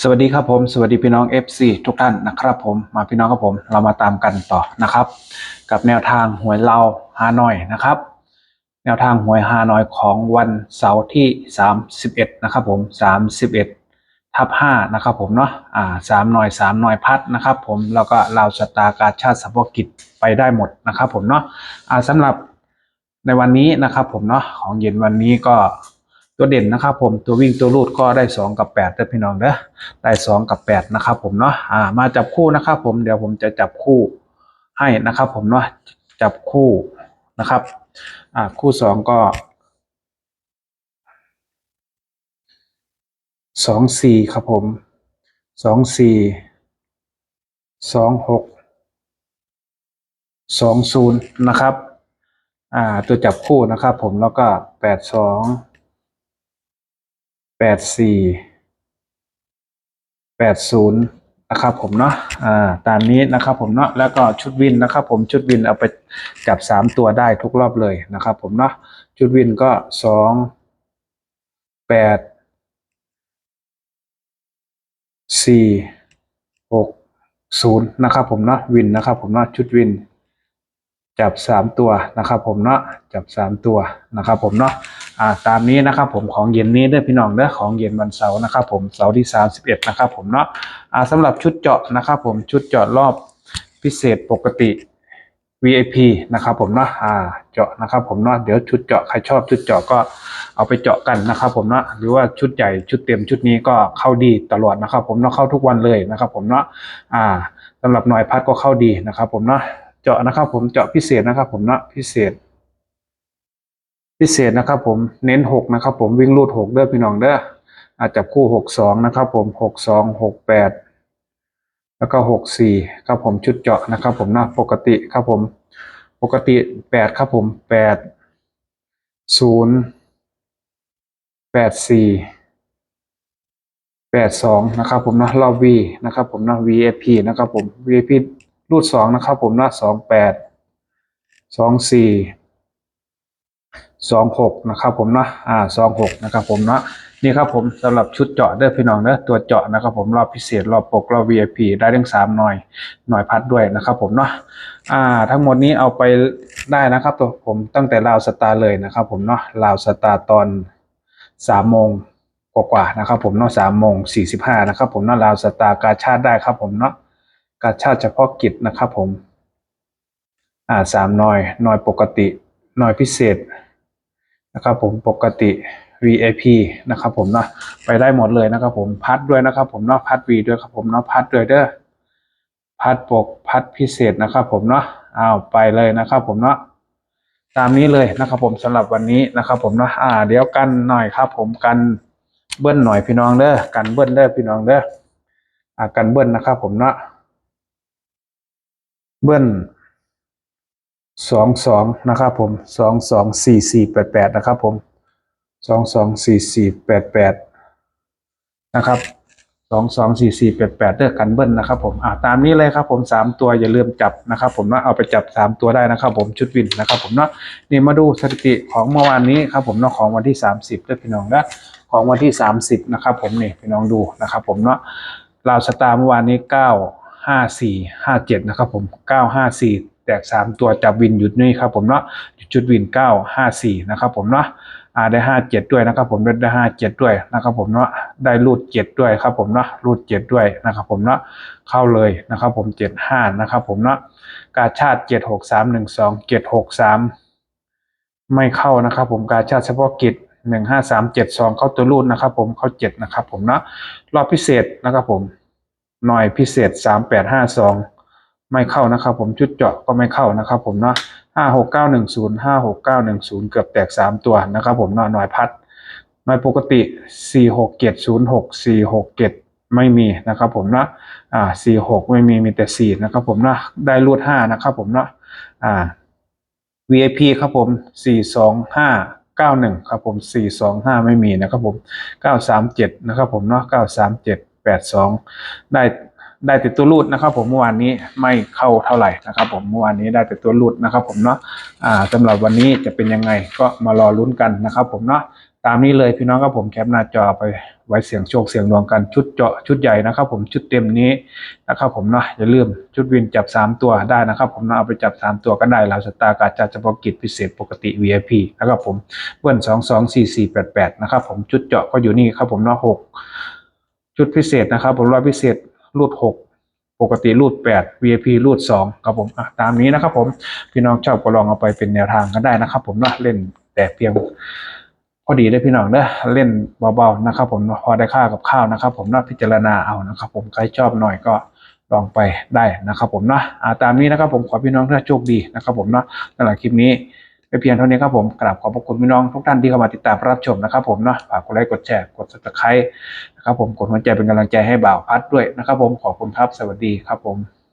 สวัสดีครับผม สวัสดีพี่น้อง FC ทุกท่านนะครับผมมาพี่น้องครับผมเรามาตามกันต่อนะครับ กับแนวทางหวยเราฮานอยนะครับ แนวทางหวยฮานอยของวันเสาร์ที่ 31 นะครับผม 31 ทับ5นะครับผมเนาะอ่าสามหน่อยสามหน่อยพัดนะครับผมแล้วก็เราวสตาการชาติสัพกิจไปได้หมดนะครับผมเนาะอ่าสำหรับในวันนี้นะครับผมเนาะของเย็นวันนี้ก็ ตัวเด่นนะครับผมตัววิ่งตัวรูดก็ได้ 2 กับ8เด้อพี่น้องเด้อได้ 2 กับ 8 นะครับผมเนาะอ่ามาจับคู่นะครับผมเดี๋ยวผมจะจับคู่ให้นะครับผมเนาะจับคู่นะครับอ่าคู่ 2 ก็สองสี่ครับผมสองสี่สองหกสองศูนย์นะครับอ่าตัวจับคู่นะครับผมแล้วก็แป ดสองแปดสี่แปดศูนย์นะครับผมเนาะอ่าตามนี้นะครับผมเนาะแล้วก็ชุดวินนะครับผมชุดวินเอาไปจับสามตัวได้ทุกรอบเลยนะครับผมเนาะชุดวินก็สองแปดสี่หกศูนย์นะครับผมเนาะวินนะครับผมเนาะชุดวิน จับสามตัวนะครับผมเนาะจับสามตัวนะครับผมเนาะ อ่าตามนี้นะครับผมของเย็นนี้เด้อพี่น้องเด้อของเย็นวันเสาร์นะครับผมเสาร์ที่สามสิบเอ็ดนะครับผมเนาะอ่าสำหรับชุดเจาะนะครับผมชุดเจาะรอบพิเศษปกติ VIP นะครับผมเนาะอ่าเจาะนะครับผมเนาะเดี๋ยวชุดเจาะใครชอบชุดเจาะก็เอาไปเจาะกันนะครับผมเนาะหรือว่าชุดใหญ่ชุดเต็มชุดนี้ก็เข้าดีตลอดนะครับผมเนาะเข้าทุกวันเลยนะครับผมเนาะอ่าสำหรับหน่อยพัดก็เข้าดีนะครับผมเนาะเจาะนะครับผมเจาะพิเศษนะครับผมเนาะพิเศษ พิเศษนะครับผมเน้นหกนะครับผมวิ่งรูดหกเด้อพี่น้องเด้ออาจจับคู่หกสองนะครับผมหกสองหกแปดแล้วก็หกสี่ครับผมชุดเจาะนะครับผมนะปกติครับผมปกติแปดครับผมแปดศูนย์แปดสี่แปดสองนะครับผมนะรอบวีนะครับผมนะ VIP นะครับผม VIP รูดสองนะครับผมนะสองแปดสองสี่ สองหกนะครับผมเนาะอ่าสองหกนะครับผมเนาะนี่ครับผมสำหรับชุดเจาะเด้อพี่น้องเด้อตัวเจาะนะครับผมรอบพิเศษรอบปกรอบ VIP ได้ทั้งสามหน่อยหน่อยพัดด้วยนะครับผมเนาะอ่าทั้งหมดนี้เอาไปได้นะครับตัวผมตั้งแต่ลาวสตาร์เลยนะครับผมเนาะลาวสตาร์ตอนสามโมงกว่าๆนะครับผมเนาะสามโมงสี่สิบห้านะครับผมเนาะลาวสตาร์กาชาติได้ครับผมเนาะกาชาติเฉพาะกิจนะครับผมอ่าสามหน่อยหน่อยปกติหน่อยพิเศษ นะครับผมปกติ VIP นะครับผมเนาะไปได้หมดเลยนะครับผมพัดด้วยนะครับผมเนาะพัด V ด้วยครับผมเนาะพัดด้วยเด้อพัดปกพัดพิเศษนะครับผมเนาะอ้าวไปเลยนะครับผมเนาะตามนี้เลยนะครับผมสำหรับวันนี้นะครับผมเนาะอ่า เดี๋ยวกันหน่อยครับ ผมกันเบิ้ลหน่อยพี่น้องเด้อกันเบิ้ลเด้อพี่น้องเด้ออ่ากันเบิ้ลนะครับผมเนาะเบิ้ล สองสองนะครับผมสองสองสี่สี่แปดแปดนะครับผมสองสองสี่สี่แปดแปดนะครับสองสองสี่สี่แปดแปดเลือกกันเบิ้ลนะครับผมอ่าตามนี้เลยครับผมสามตัวอย่าลืมจับนะครับผมนะเอาไปจับสามตัวได้นะครับผมชุดวินนะครับผมเนาะนี่มาดูสถิติของเมื่อวานนี้ครับผมเนาะของวันที่สามสิบด้วยพี่น้องนะของวันที่สามสิบนะครับผมนี่พี่น้องดูนะครับผมเนาะลาวสตาร์เมื่อวานนี้เก้าห้าสี่ห้าเจ็ดนะครับผมเก้าห้าสี่ แตกสามตัวจับวินหยุดนี่ครับผมเนาะจุดวินเก้าห้าสี่นะครับผมเนาะอ่าได้ห้าเจ็ดด้วยนะครับผมได้ห้าเจ็ดด้วยนะครับผมเนาะได้รูดเจ็ดด้วยครับผมเนาะรูดเจ็ดด้วยนะครับผมเนาะเข้าเลยนะครับผมเจ็ดห้านะครับผมเนาะกาชาติเจ็ดหกสามหนึ่งสองเจ็ดหกสามไม่เข้านะครับผมกาชาติเฉพาะกิจหนึ่งห้าสามเจ็ดสองเข้าตัวรูดนะครับผมเข้าเจ็ดนะครับผมเนาะรอบพิเศษนะครับผมหน่อยพิเศษสามแปดห้าสอง ไม่เข้านะครับ ผมชุดเจาะก็ไม่เข้านะครับ ผมเนาะห้าหกเก้าหนึ่งศูนย์ห้าหกเก้าหนึ่งศูนย์เกือบแตกสามตัวนะครับ ผมเนาะหน่อยพัดหน่อยปกติสี่หกเจ็ดศูนย์หกสี่หกเจ็ดไม่มีนะครับ ผมเนาะอ่าสี่หกไม่มีมีแต่สี่นะครับ ผมเนาะได้รูดห้านะครับ ผมเนาะอ่า VIP ครับผมสี่สองห้าเก้าหนึ่งครับผมสี่สองห้าไม่มีนะครับผมเก้าสามเจ็ดนะครับ ผมเนาะเก้าสามเจ็ดแปดสองได้ ได้แต่ตัวรูดนะครับ ผมเมื่อวานนี้ไม่เข้าเท่าไหร่นะครับ ผมเมื่อวานนี้ได้แต่ตัวรูดนะครับ ผมเนาะอ่าสำหรับวันนี้จะเป็นยังไงก็มารอลุ้นกันนะครับ ผมเนาะตามนี้เลยพี่น้องครับผมแคปหน้าจอไปไว้เสียงโชคเสียงดวงกันชุดเจาะชุดใหญ่นะครับ ผมชุดเต็มนี้นะครับ ผมเนาะอย่าลืมชุดวินจับ 3 ตัวได้นะครับ ผมเนาะเอาไปจับ 3 ตัวก็ได้ลาวสตาร์การจัดเฉพาะกิจพิเศษปกติ VIP นะครับผมเบิ้ล2 2 4 4 8 8นะครับ ผมชุดเจาะก็อยู่นี่ครับ ผมเนาะ6ชุดพิเศษนะครับ ผมร้อยพิเศษ รูด6ปกติรูด8 VIP รูด2ครับผมอะตามนี้นะครับผมพี่น้องชอบก็ลองเอาไปเป็นแนวทางกันได้นะครับ ผมนะเล่นแต่เพียงพอดีได้พี่น้องเด้อเล่นเบาๆนะครับ ผมพอได้ค่ากับข้าวนะครับ ผมนาะพิจารณาเอานะครับ ผมใครชอบหน่อยก็ลองไปได้นะครับ ผมเนะอ่าตามนี้นะครับ ผมขอพี่น้องทุกท่านโชคดีนะครับ ผมนะสำหรับคลิปนี้ เพียงเท่านี้ครับผมกราบขอบพระคุณพี่น้องทุกท่านที่เข้ามาติดตามรับชมนะครับผมเนาะฝากกดไลค์กดแชร์กดซับสไครต์นะครับผมกดหัวใจเป็นกำลังใจให้บ่าวพัดด้วยนะครับผมขอบคุณครับสวัสดีครับผม